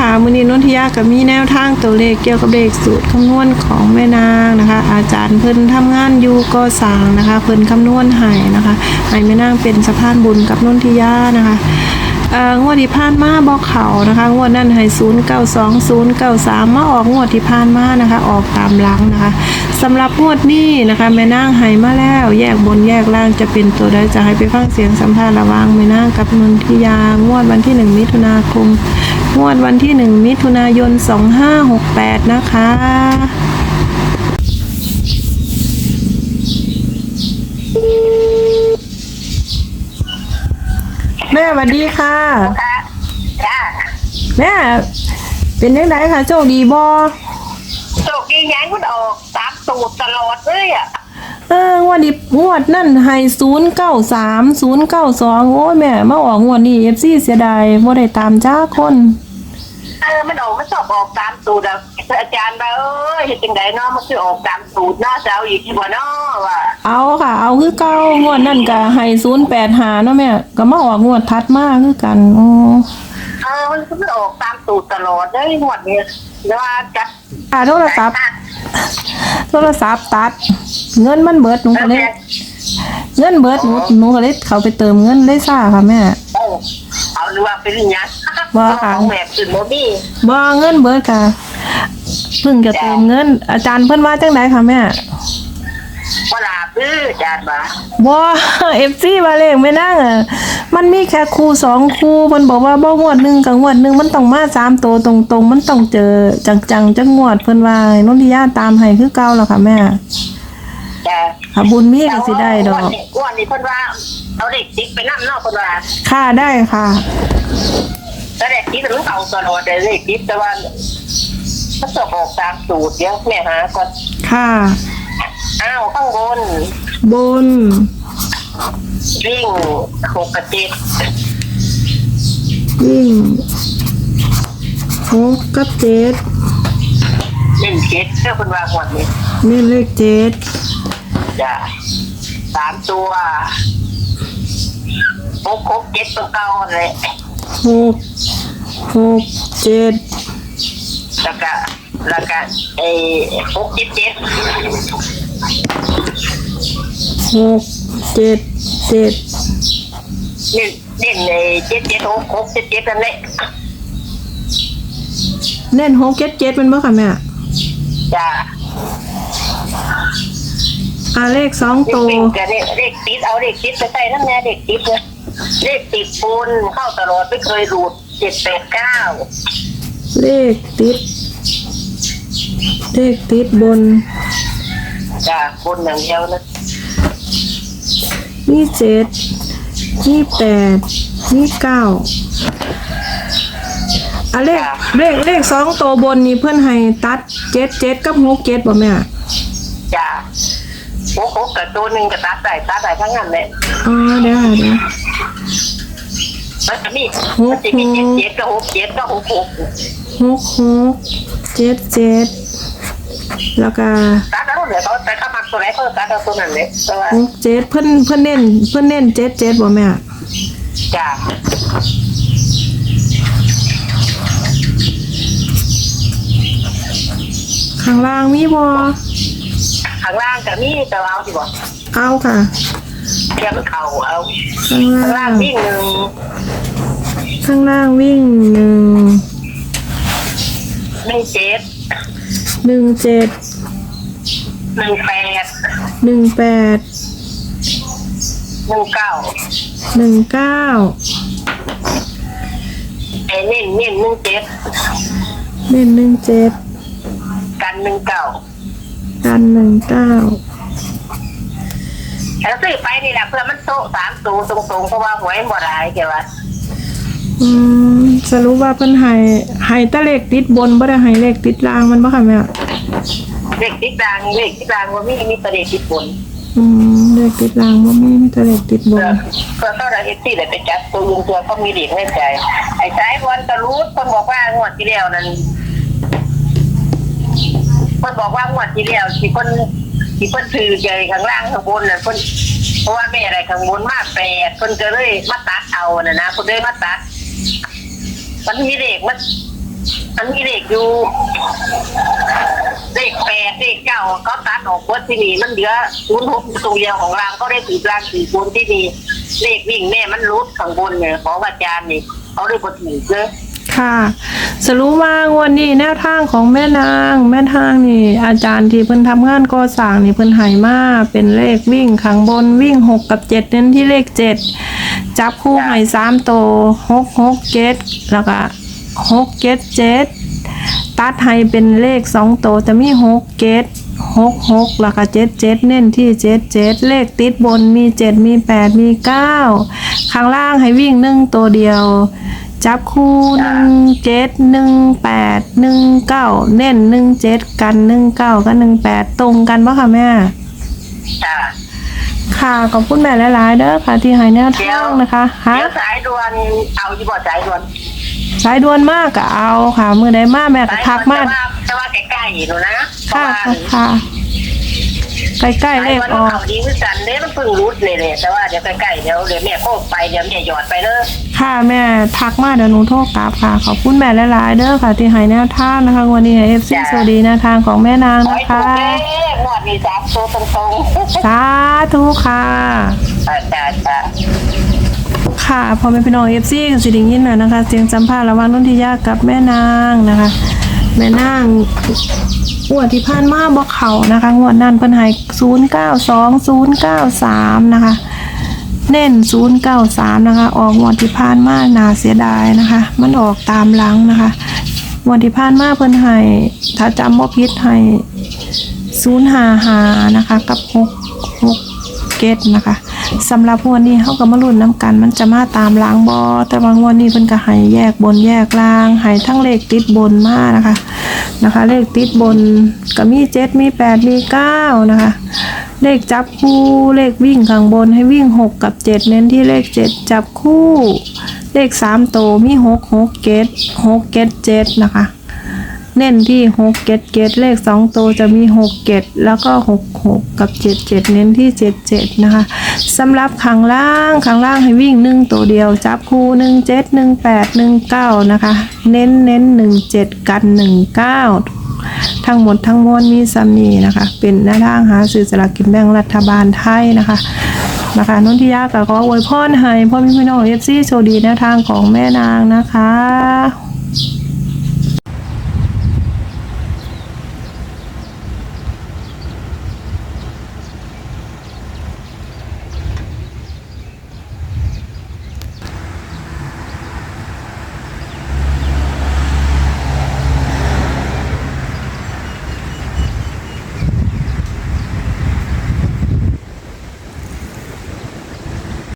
ค่ะมือนี้นนทิยากับมีแนวทางตัวเลขเกี่ยวกับเลขสูตรคำนวณของแม่นางนะคะ อาจารย์เพิ่นทำงานอยู่ก็สั่งนะคะ เพิ่นคำนวณให้นะคะให้แม่นางเป็นสะพานบุญกับนนทิยานะคะ งวดที่ผ่านมาบอกเขานะคะ งวดนั้นให้ศูนย์เก้าสองศูนย์เก้าสามมาออกงวดที่ผ่านมานะคะ ออกตามหลังนะคะสำหรับงวดนี้นะคะแม่นางให้มาแล้ว แยกบนแยกล่างจะเป็นตัวใดจะให้ไปฟังเสียงสัมภาษณ์ระว่างแม่นางกับนนทิยางวดวันที่หนึ่งมิถุนาคมงวดวันที่ 1 มิถุนายน 2568 นะคะ แม่สวัสดีค่ะ ค่ะจ้าแม่เป็นยังไงคะโชคดีบอโชคดียังมันออกตามสูตรตลอดเลยอะเอองวดดิงวดนั่นให้ศูนย์เก้าสามศูนย์เก้าสองโอ้ยแม่มาออกงวดนี้เอฟซีเสียดายบ่ได้ตามจ้าคนเออมันออกมันชอบออกตามสูตรอะอาจารย์ว่าเอ้ยเห็นจังไดเนาะมันคือออกตามสูตรเนาะจะเอาอีกที่บ่เนาะว่าเอาค่ะ เอาคือเก้างวดนั่นก็ให้ศูนย์แปดหาเนาะแม่ก็มาออกงวดทัดมาคือกันอ๋อเออมันคือออกตามสูตรตลอดเลยหมดเนี่ยแล้วว่าจัดอ่าโทรศัพท์โทรศัพท์ตัด เงินมันเบิดหนูก็เลยเงินเบิดหนูหนูก็เลยเขาไปเติมเงินเลยซ่าค่ะแม่เออเอาหรือว่าเป็นห ยังว่าค่ะของแบบขึ้นบ่มีบ่เงินเบิดค่ะเพิ่งจะเติมเงิน อาจารย์เพิ่นว่าจังไดค่ะแม่บ่ลาพื้ออาจารย์ว่าบ่ FC ว่าเลขไม่นั่งอะมันมีแค่คู่สองคู่เพิ่นบอกว่าบ่งวดหนึงกับงวดหนึงมันต้องมาสามตัวตรงๆ มันต้องเจอจังๆจังงวดเพิ่นว่าให้นนทิยาตามให้คือเก่าแล้วค่ะแม่จ้าค่ะบุญมีก็สิได้ดอก วันนี้วันนี้เพิ่นว่าเอาเด็กติ๊กไปนำเนาะเพิ่นว่าค่ะได้ค่ะ แต่เด็กติ๊กมันเอาตลอดเลยเด็กติ๊กแต่ว่ามันจะออกตามสูตรเดี๋ยวแม่หาก่อนค่ะ อ้าวข้างบน บน วิ่งหกกับเจ็ดวิ่งหกกับเจ็ดเล่นเจ็ดเจ้าคนวางหมดนี้เน้นเลขเจ็ดจ้ะสามตัวหกหกเจ็ดตัวเก่าเลย หกหกเจ็ดแล้วก็แล้วก็ไอ้หกเจ็ดเจ็ดหกเจ็ดเจ็ดเล่นเล่นไอ้เจ็ดเจ็ดหกหกเจ็ดเจ็ดนั่นแหละเน้นหกเจ็ดเจ็ดมันบ่ค่ะแม่จ้ะอ่าเลขสองเด็กตัววิ่งกับเด็กเด็กติดเอาเด็กติดไปใส่นั่นแน่เด็กติดเลย เลขติดปูนเข้าตลอดไม่เคยหลุดเจ็ดแปดเก้าเลขติด เลขติดบน จ้ะบนอย่างเดียวนะมีเจ็ดมีแปดมีเก้าอะเลขเลขเลขสองตัวบนนี่เพื่อนให้ตัดเจ็ดเจ็ดกับหกเจ็ดบ่แม่จ้ะโอ้โหกับตัวหนึ่งกับตาใส่ตาใส่ทั้งนั้นเลยอ๋อเดี๋ยวค่ะเดี๋ยว มันจะมีมันจะมีเจ็ดเจ็ดก็หกเจ็ดก็หกหกหกหกเจ็ดเจ็ดแล้วก็ตาแล้วเหลือเขาแต่เขามักตัวไหนเขาตาเอาตัวนั้นเลยแต่ว่าหกเจ็ดเพิ่นเพิ่นเน้นเพิ่นเน้นเจ็ดเจ็ดบ่แม่จ้ะข้างล่างมีบ่ข้างล่างกับมีแต่ว่าเอาสิบ่เอาค่ะเทียมเข่าเอาข้างข้างล่าล่างงวิ่งหนึ่ง ข้างล่างวิ่งหนึ่งหนึ่งเจ็ดหนึ่งเจ็ดหนึ่งแปดหนึ่งแปดหนึ่งเก้าหนึ่งเก้าไอ้เน้นเน้นหนึ่งเจ็ดเน้นหนึ่งเจ็ดกันหนึ่งเก้ากันหนึ่งเก้าแล้วซื้อไปนี่แหละเพื่อมันโตสามตัวตรงๆเพราะว่าหวยบ่ได้แกว่า อืมสรุปว่าเพิ่นให้ให้แตะเลขติดบนบ่ได้ให้เลขติดล่างมันบ่ค่ะแม่เลขที่กลางเลขที่กลางว่ามีมีประเด็นที่บนอืมเลขติดล่างบ่มีมีแต่เลขติดบเพื่อนเพื่อเข้าเราเอฟซีเลยไปจัดตัวยุงตัวเขามีเด็กในใจ ไอ้สายบอลตะรูดคนบอกว่างวดที่แล้วนั้นคนบอกว่างวดที่แล้วที่คนที่คนถือใหญ่ข้างล่างข้างบนน่ะคนเพราะว่าแม่อะไรข้างบนมากแปดคนก็เลยมาตัดเอาน่ะนะคนเลยมาตัด มันมีเด็กมันมันมีเลขอยู่เลขแปดเลขเก้าก็ตัดออกวัดที่นี่มันเหลือศูนย์หกตัวเดียวของรางก็ได้ถือรางถือบนที่นี่เลขวิ่งแม่มันรุดข้างบนเนี่ยของอาจารย์นี่เขาได้บทถือเลย ค่ะสรุปว่างวันนี้แนวทางของแม่นาง แม่ทางนี่ อาจารย์ที่เพิ่นทำงานก่อสร้างนี่เพิ่นหายมาเป็นเลขวิ่งข้างบนวิ่งหกกับเจ็ดเน้นที่เลขเจ็ดจับคู่ให้สามโตหกหกเจ็ดแล้วก็หกเจ็ดเจ็ดตัดให้เป็นเลขสองโตจะมีหกเจ็ดหกหกแล้วก็เจ็ดเจ็ดเน้นที่เจ็ดเจ็ดเลขติดบนมีเจ็ดมีแปดมีเก้าข้างล่างให้วิ่งหนึ่งตัวเดียว จับคู่หนึ่งเจ็ดหนึ่งแปดหนึ่งเก้าเน้นหนึ่งเจ็ดกันหนึ่งเก้ากับหนึ่งแปดตรงกันปะคะแม่ จ้าค่ะขอบคุณแม่หลายๆเด้อค่ะที่ให้แนวทางนะคะฮะเดี๋ยวสายด่วนเอาอยู่บ่สายด่วนสายด่วนมากก็เอาค่ะ มือใดมาแม่ก็ทักมาแต่ว่าแต่ว่าใกล้ๆอยู่นะเพราะค่ะว่าค่ะค่ะ ใกล้ๆเลขออกเขาดีคือกันเด้มันเพิ่งรุดเลยเลยแต่ว่าเดี๋ยวใกล้ๆเดี๋ยวเดี๋ยวแม่โคกไปเดี๋ยวแม่หยอดไปเลยค่ะแม่ทักมาเดี๋ยวหนูโทรกลับค่ะขอบคุณแม่หลายๆเด้อค่ะ ที่ให้แนวทางนะคะวันนี้เอฟซีสวัสดีแนวทางของแม่นางขอนะให้คะถูกเลขงวดนี้สามตัวตรงๆสาธุค่ะจ้าจ้าจ้าค่ะพอแม่พี่น้องเอฟซีกับสิไดิยินหน่อยนะคะเสียงสัมภาษณ์ระหว่างนุ่นทิยากับแม่นางนะคะ แม่นาง งวดที่ผ่านมาบอกเขานะคะ งวดนั้นเพิ่นให้ศูนย์เก้าสองศูนย์เก้าสามนะคะ เน้นศูนย์เก้าสามนะคะ ออกงวดที่ผ่านมาน่าเสียดายนะคะ มันออกตามหลังนะคะงวดที่ผ่านมาเพิ่นให้ถ้าจำบ่ผิดให้ศูนย์หาหานะคะ กับหกหกเกตนะคะสำหรับวดนี้เขาก็มาลุ้นน้ำกัน มันจะมาตามล้างบอแต่ว่างวดนี้เพิ่นก็ให้แยกบนแยกล่างให้ทั้งเลขติดบนมานะคะ นะคะ เลขติดบนก็มีเจ็ดมีแปดมีเก้านะคะ เลขจับคู่เลขวิ่งข้างบนให้วิ่งหกกับเจ็ดเน้นที่เลขเจ็ดจับคู่ เลขสามโตวมีหกหกเกตหกเกตเจ็ดนะคะ เน้นที่หกเกตเกตเลขสองตัวจะมีหกเกตแล้วก็หกหกกับเจ็ดเจ็ดเน้นที่เจ็ดเจ็ดนะคะสำหรับข้างล่างข้างล่างให้วิ่งหนึ่งตัวเดียว จับคู่หนึ่งเจ็ดหนึ่งแปดหนึ่งเก้านะคะ เน้นเน้นหนึ่งเจ็ดกันหนึ่งเก้าทั้งหมดทั้งมวลมีซัมนีนะคะ เป็นแนวทางหาซื้อสลากกินแบ่งรัฐบาลไทยนะคะนะคะนนทิยาก็ขออวยพรให้พ่อแม่พี่น้องเอฟซีโชคดีแนวทางของแม่นางนะคะ